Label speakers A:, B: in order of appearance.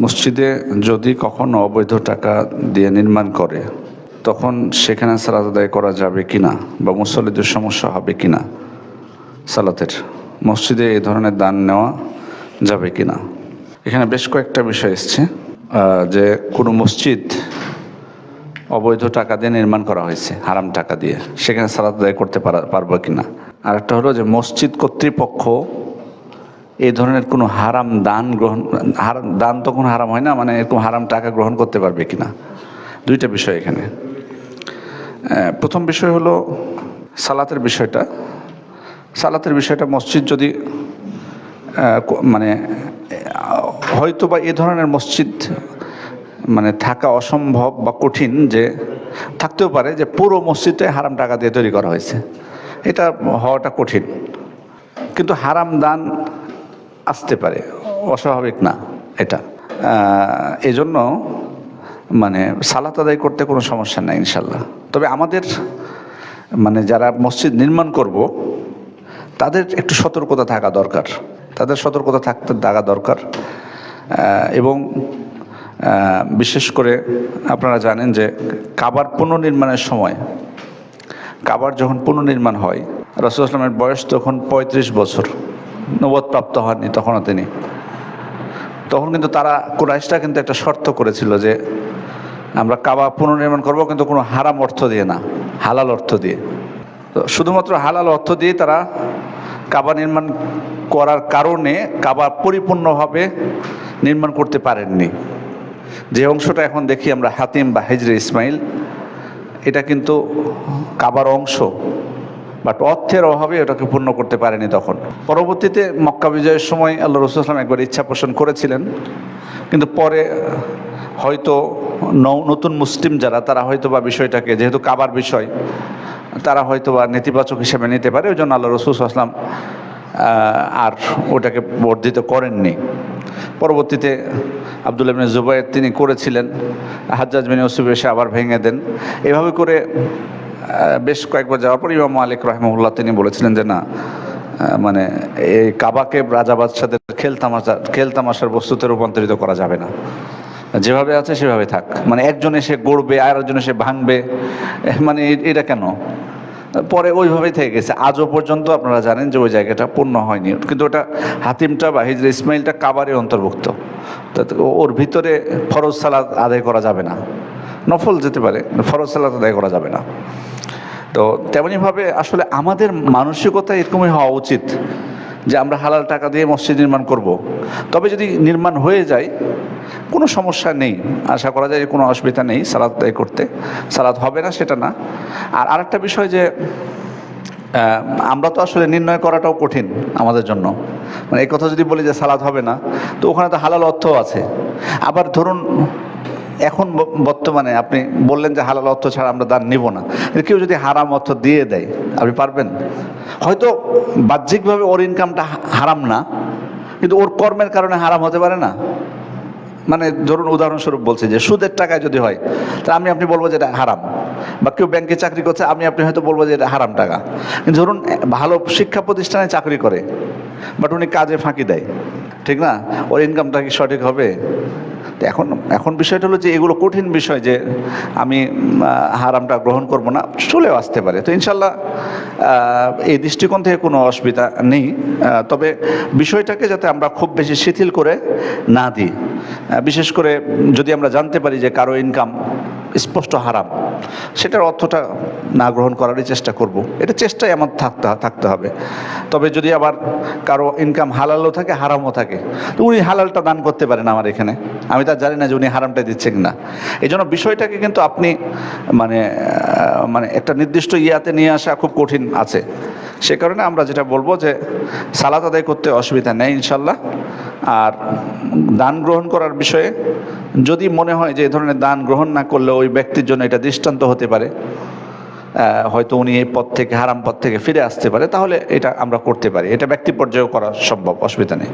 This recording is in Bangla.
A: মসজিদে যদি কখনো অবৈধ টাকা দিয়ে নির্মাণ করে, তখন সেখানে সালাত আদায় করা যাবে কিনা বা মুসল্লিদের সমস্যা হবে কিনা? সালাতের মসজিদে এই ধরনের দান নেওয়া যাবে কিনা? এখানে বেশ কয়েকটা বিষয় এসছে যে কোনো মসজিদ অবৈধ টাকা দিয়ে নির্মাণ করা হয়েছে, হারাম টাকা দিয়ে, সেখানে সালাত আদায় করতে পারা, পারব কিনা? আর একটা হলো যে মসজিদ কর্তৃপক্ষ এই ধরনের কোনো হারাম দান গ্রহণ, হারাম, দান তখন হারাম হয় না মানে এরকম হারাম টাকা গ্রহণ করতে পারবে কিনা? দুইটা বিষয় এখানে। প্রথম বিষয় হলো সালাতের বিষয়টা। সালাতের বিষয়টা মসজিদ যদি মানে হয়তো বা এ ধরনের মসজিদ মানে থাকা অসম্ভব বা কঠিন যে, থাকতেও পারে যে পুরো মসজিদটাই হারাম টাকা দিয়ে তৈরি করা হয়েছে। এটা হওয়াটা কঠিন। কিন্তু হারাম দান আসতে পারে, অস্বাভাবিক না এটা। এজন্য মানে সালাত আদায় করতে কোনো সমস্যা নাই ইনশাল্লাহ। তবে আমাদের মানে যারা মসজিদ নির্মাণ করব, তাদের একটু সতর্কতা থাকা দরকার। তাদের সতর্কতা থাকতে থাকা দরকার। এবং বিশেষ করে আপনারা জানেন যে কাবার পুনর্নির্মাণের সময়, কাবার যখন পুনর্নির্মাণ হয়, রসুল আসলামের বয়স তখন পঁয়ত্রিশ বছর। নবদ প্রাপ্ত হননি তখনও তিনি। তখন কিন্তু তারা কুরাইশটা কিন্তু একটা শর্ত করেছিল যে আমরা কাবা পুনর্নির্মাণ করব, কিন্তু কোনো হারাম অর্থ দিয়ে না, হালাল অর্থ দিয়ে। তো শুধুমাত্র হালাল অর্থ দিয়ে তারা কাবা নির্মাণ করার কারণে কাবা পরিপূর্ণভাবে নির্মাণ করতে পারেননি। যে অংশটা এখন দেখি আমরা হাতিম বা হেজরে ইসমাইল, এটা কিন্তু কাবার অংশ। বাট অর্থের অভাবে ওটাকে পূর্ণ করতে পারেনি তখন। পরবর্তীতে মক্কা বিজয়ের সময় আল্লাহ রসুল একবার ইচ্ছা পোষণ করেছিলেন। কিন্তু পরে, হয়তো নতুন মুসলিম যারা, তারা হয়তো বা বিষয়টাকে, যেহেতু কাবার বিষয়, তারা হয়তো বা নেতিবাচক হিসেবে নিতে পারে, ওই জন্য আল্লাহ রসুল আসলাম আর ওটাকে বর্ধিত করেননি। পরবর্তীতে আব্দুল ইবনে জুবাইর তিনি করেছিলেন, হাজ্জাজ বিন ইউসুফ এসে আবার ভেঙে দেন। এভাবে করে বেশ কয়েকবার যাওয়ার পর ইমাম মালিক রহমউল্লাহ তিনি বলেছিলেন যে না মানে এই কাবাকে রাজা বাদশাদের খেল তামাশা, খেল তামাশার বস্তুতে রূপান্তরিত করা যাবে না। যেভাবে আছে সেভাবে থাক। মানে একজন এসে গড়বে, আর একজন এসে ভাঙবে। মানে এটা কেন? পরে ওইভাবেই থেকে গেছে। আজও পর্যন্ত আপনারা জানেন যে ওই জায়গাটা পূর্ণ হয়নি। কিন্তু ওটা হাতিমটা বা হিজরা ইসমাইলটা কাবারে অন্তর্ভুক্ত। ওর ভিতরে ফরজ সালাদ আদায় করা যাবে না। নফল যেতে পারে, ফরজ সালাদ আদায় করা যাবে না। তো তেমনিভাবে আসলে আমাদের মানসিকতা এরকমই হওয়া উচিত যে আমরা হালাল টাকা দিয়ে মসজিদ নির্মাণ করব। তবে যদি নির্মাণ হয়ে যায়, কোনো সমস্যা নেই। আশা করা যায় কোনো অসুবিধা নেই সালাদ আদায় করতে। সালাদ হবে না, সেটা না। আর আরেকটা বিষয় যে আমরা তো আসলে নির্ণয় করাটাও কঠিন আমাদের জন্য। মানে এই কথা যদি বলি যে সালাদ হবে না, তো ওখানে তো হালাল অর্থ আছে। আবার ধরুন এখন বর্তমানে আপনি বললেন যে হালাল অর্থ ছাড়া আমরা দান নিব না। কেউ যদি হারাম অর্থ দিয়ে দেয়, আপনি পারবেন? হয়তো বাহ্যিকভাবে ওর ইনকামটা হারাম না, কিন্তু ওর কর্মের কারণে হারাম হতে পারে না। মানে ধরুন উদাহরণস্বরূপ বলছি যে সুদের টাকায় যদি হয় তা আমি আপনি বলব যে এটা হারাম। বা কেউ ব্যাংকে চাকরি করছে, আমি আপনি হয়তো বলব যে এটা হারাম টাকা। কিন্তু ধরুন ভালো শিক্ষা প্রতিষ্ঠানে চাকরি করে, বাট উনি কাজে ফাঁকি দেয়, ঠিক না? ওর ইনকামটা কি সঠিক হবে? তো এখন এখন বিষয়টা হলো যে এগুলো কঠিন বিষয় যে আমি হারামটা গ্রহণ করব না, চলেও আসতে পারে। তো ইনশাল্লাহ এই দৃষ্টিকোণ থেকে কোনো অসুবিধা নেই। তবে বিষয়টাকে যাতে আমরা খুব বেশি শিথিল করে না দিই। বিশেষ করে যদি আমরা জানতে পারি যে কারও ইনকাম স্পষ্ট হারাম। সেটার অর্থটা না গ্রহণ করারই চেষ্টা করব। এটা চেষ্টাই আমার থাকতে থাকতে হবে। তবে যদি আবার কারও ইনকাম হালালও থাকে, হারামও থাকে, তো উনি হালালটা দান করতে পারেন আমার এখানে। আমি তা জানি না যে উনি হারামটা দিচ্ছেন না এই জন্য বিষয়টাকে কিন্তু আপনি মানে মানে একটা নির্দিষ্ট ইয়াতে নিয়ে আসা খুব কঠিন আছে। সে কারণে আমরা যেটা বলব যে সালাত আদায় করতে অসুবিধা নেই, ইনশাল্লাহ। আর দান গ্রহণ করার বিষয়ে যদি মনে হয় যে এই ধরনের দান গ্রহণ না করলে ওই ব্যক্তির জন্য এটা দৃষ্টান্ত হতে পারে হয়তো উনি এই পথ থেকে, হারাম পথ থেকে ফিরে আসতে পারে, তাহলে এটা আমরা করতে পারি। এটা ব্যক্তি পর্যায়েও করা সম্ভব, অসুবিধা নেই।